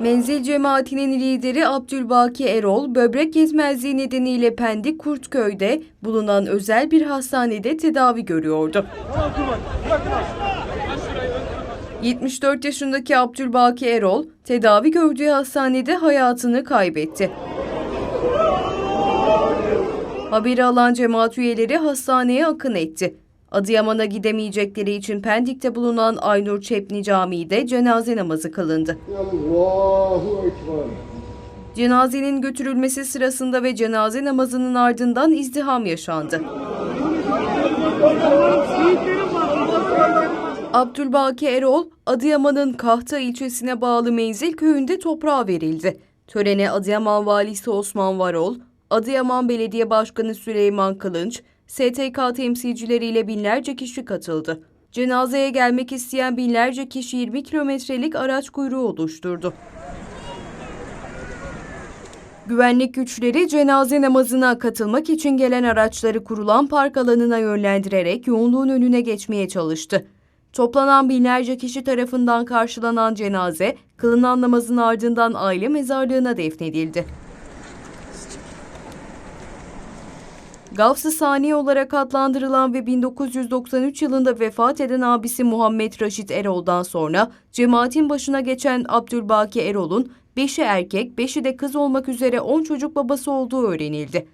Menzil cemaatinin lideri Abdülbaki Erol, böbrek yetmezliği nedeniyle Pendik Kurtköy'de bulunan özel bir hastanede tedavi görüyordu. 74 yaşındaki Abdülbaki Erol, tedavi gördüğü hastanede hayatını kaybetti. Haberi alan cemaat üyeleri hastaneye akın etti. Adıyaman'a gidemeyecekleri için Pendik'te bulunan Aynur Çepni Camii'de cenaze namazı kılındı. Allahu Ekber. Cenazenin götürülmesi sırasında ve cenaze namazının ardından izdiham yaşandı. Abdülbaki Erol, Adıyaman'ın Kahta ilçesine bağlı Menzil köyünde toprağa verildi. Törene Adıyaman Valisi Osman Varol, Adıyaman Belediye Başkanı Süleyman Kılınç, STK temsilcileriyle binlerce kişi katıldı. Cenazeye gelmek isteyen binlerce kişi 20 kilometrelik araç kuyruğu oluşturdu. Güvenlik güçleri cenaze namazına katılmak için gelen araçları kurulan park alanına yönlendirerek yoğunluğun önüne geçmeye çalıştı. Toplanan binlerce kişi tarafından karşılanan cenaze, kılınan namazın ardından aile mezarlığına defnedildi. Gavs-ı Sani olarak adlandırılan ve 1993 yılında vefat eden abisi Muhammed Raşit Erol'dan sonra cemaatin başına geçen Abdülbaki Erol'un 5'i erkek, 5'i de kız olmak üzere 10 çocuk babası olduğu öğrenildi.